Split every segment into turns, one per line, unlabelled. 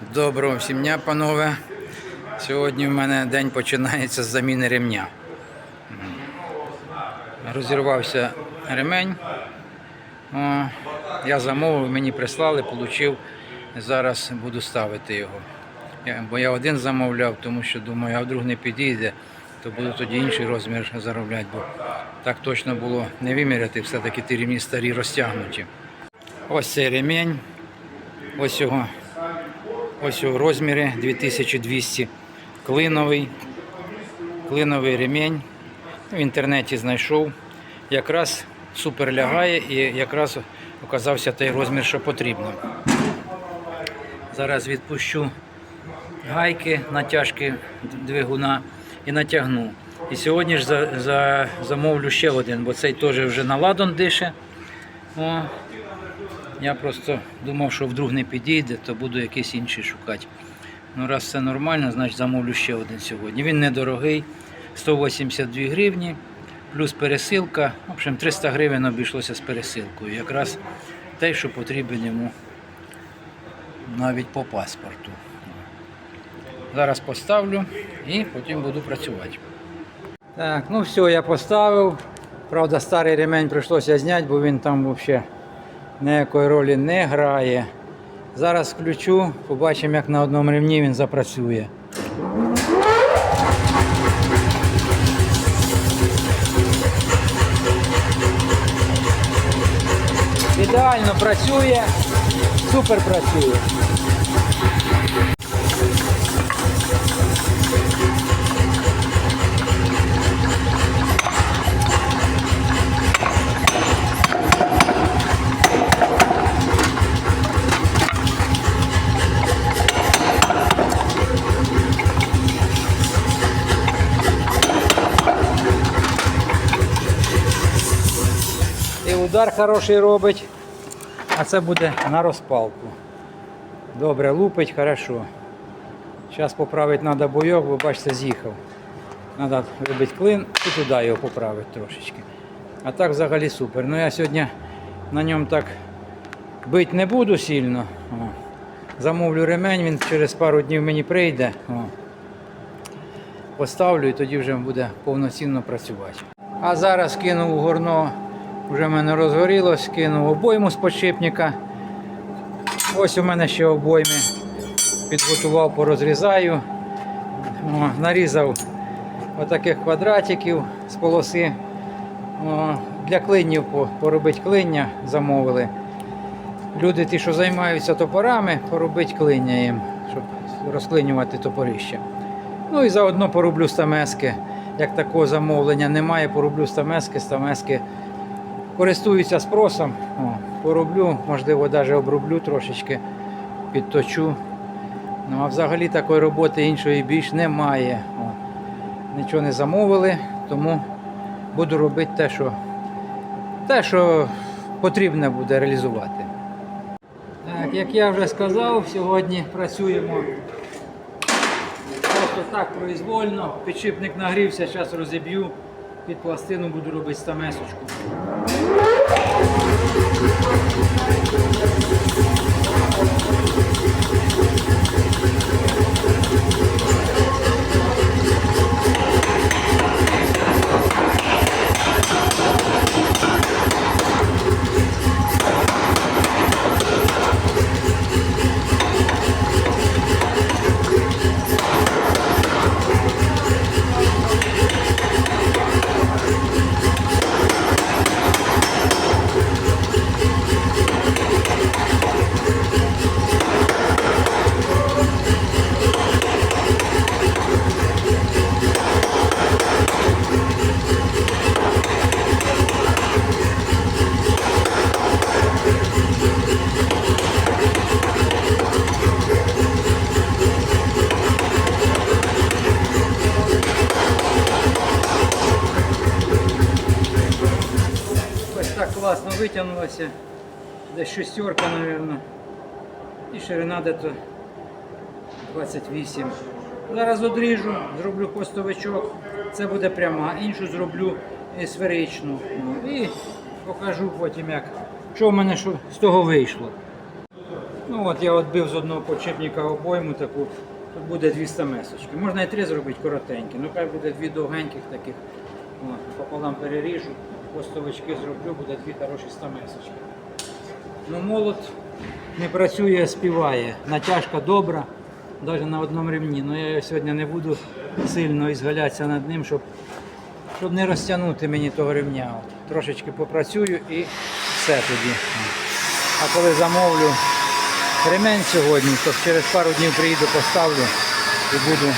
Доброго всім дня, панове. Сьогодні в мене день починається з заміни ремня. Розірвався ремень. О, я замовив, мені прислали, отримав. Зараз буду ставити його. Бо я один замовляв, тому що думаю, а вдруг не підійде, то буду тоді інший розмір заробляти, бо так точно було не виміряти, все-таки ті ремні старі розтягнуті. Ось цей ремень. Ось його Ось у розмірі 2200 клиновий, клиновий ремінь. В інтернеті знайшов. Якраз супер лягає і якраз оказався той розмір, що потрібно. Зараз відпущу гайки, натяжки двигуна і натягну. І сьогодні ж за, за, замовлю ще один, бо цей теж вже на ладон дише. О, я просто думав, що вдруг не підійде, то буду якийсь інший шукати. Ну, раз все нормально, значить замовлю ще один сьогодні. Він недорогий, 182 гривні, плюс пересилка. В общем, 300 гривень обійшлося з пересилкою. Якраз те, що потрібен йому навіть по паспорту. Зараз поставлю і потім буду працювати. Так, ну все, я поставив. Правда, старий ремень прийшлося зняти, бо він там взагалі ніякої ролі не грає. Зараз включу, побачимо, як на одному рівні він запрацює. Ідеально працює, супер працює. Удар хороший робить, а це буде на розпалку. Добре, лупить, хорошо. Зараз поправити треба бойок, бо бачите, з'їхав. Треба робити клин і туди його поправити трошечки. А так взагалі супер. Ну я сьогодні на ньому так бити не буду сильно. О. Замовлю ремень, він через пару днів мені прийде. О. Поставлю і тоді вже буде повноцінно працювати. А зараз кинув у горно, вже в мене розгорілось, кинув обойму з подшипника. Ось у мене ще обойми. Підготував, порозрізаю. О, нарізав отаких квадратиків з полоси. О, для клинів поробити клиння замовили. Люди, ті, що займаються топорами, поробити клиння їм, щоб розклинювати топорище. Ну і заодно пороблю стамески. Як такого замовлення немає, пороблю стамески, стамески користуються спросом. О, пороблю, можливо, навіть оброблю трошечки, підточу. Ну а взагалі такої роботи іншої більш немає. О, нічого не замовили, тому буду робити те, що, те, що потрібно буде реалізувати. Так, як я вже сказав, сьогодні працюємо просто так произвольно. Підшипник нагрівся, зараз розіб'ю. Під пластину буду робити стамесочку. Класно витягнулося. Десь шестерка, мабуть. І ширина десь 28. Зараз одріжу, зроблю хвостовичок. Це буде пряма, іншу зроблю сферичну. Ну, І покажу потім, як, що в мене що з того вийшло. Ну от я відбив з одного подшипника обойму таку. Тут буде дві стамесочки. Можна і три зробити коротенькі, ну хай буде дві довгеньких таких. От, пополам переріжу, постовички зроблю, буде дві хороші стамесочки. Ну молот не працює, співає. Натяжка добра, навіть на одному рівні. Ну я сьогодні не буду сильно ізгалятися над ним, щоб, щоб не розтягнути мені того рівня. От, трошечки попрацюю і все тоді. А коли замовлю ремень сьогодні, то через пару днів приїду, поставлю і буду,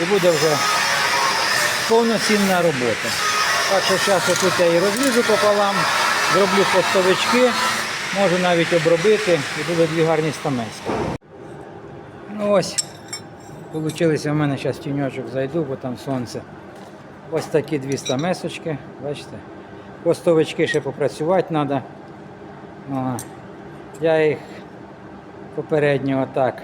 і буде вже повноцінна робота. Так що зараз тут я і розріжу пополам, зроблю постовички, можу навіть обробити і буде дві гарні стамески. Ну ось, Получилися в мене зараз тіньочок зайду, бо там сонце. Ось такі дві стамесочки, бачите. Постовички ще попрацювати треба. Я їх попередньо отак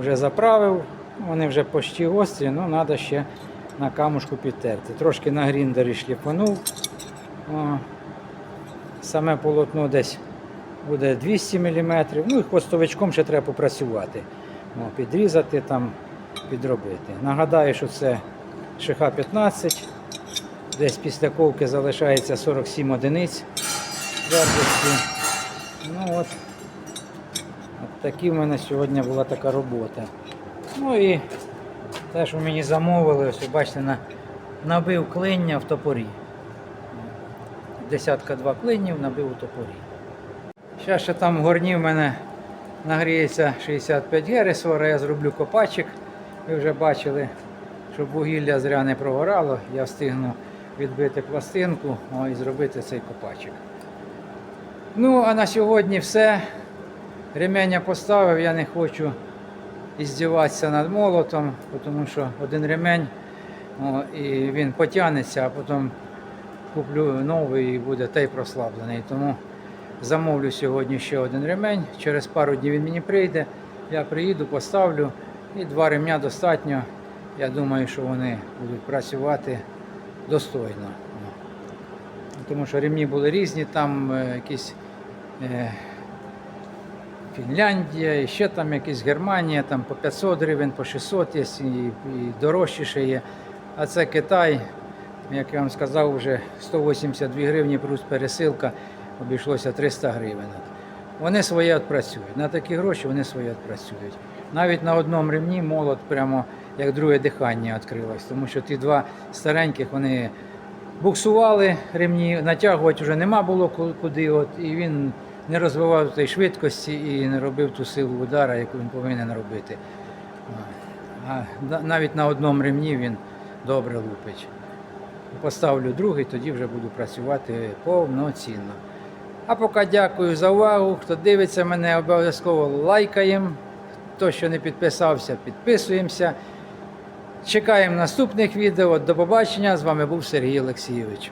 вже заправив. Вони вже почти гострі, але треба ще на камушку підтерти. Трошки на гріндері шліпанув. Саме полотно десь буде 200 мм. Ну і хвостовичком ще треба попрацювати. О, підрізати там, підробити. Нагадаю, що це ШХ 15. Десь після ковки залишається 47 одиниць твердості. Ну от, от такі в мене сьогодні була така робота. Ну і те, що мені замовили, ось бачите, на, набив клиння в топорі. Десятка два клинів набив у топорі. Зараз ще там в горні в мене нагріється 65 гересора, я зроблю копачик. Ви вже бачили, щоб вугілля зря не прогорало, я встигну відбити пластинку о, і зробити цей копачик. Ну, а на сьогодні все. Ремень поставив, я не хочу іздіватися над молотом, тому що один ремень о, і він потягнеться, а потім куплю новий і буде той прослаблений. Тому замовлю сьогодні ще один ремень. Через пару днів він мені прийде. Я приїду, поставлю і два ремня достатньо. Я думаю, що вони будуть працювати достойно. Тому що ремні були різні, там е, якісь е, Фінляндія, і ще там якісь Германія, там по 500 гривень, по 600 є, і, і дорожчіше є. А це Китай, як я вам сказав, вже 182 гривні плюс пересилка обійшлося 300 гривень. Вони своє відпрацюють. На такі гроші вони своє відпрацюють. Навіть на одному ремні молот прямо як друге дихання відкрилось, тому що ті два стареньких вони буксували ремні, натягувати вже нема було куди. От, і він не розвивав тієї швидкості і не робив ту силу удара, яку він повинен робити. А навіть на одному ремні він добре лупить. Поставлю другий, тоді вже буду працювати повноцінно. А поки дякую за увагу. Хто дивиться мене, обов'язково лайкаємо. Хто ще не підписався, підписуємося. Чекаємо наступних відео. До побачення. З вами був Сергій Олексійович.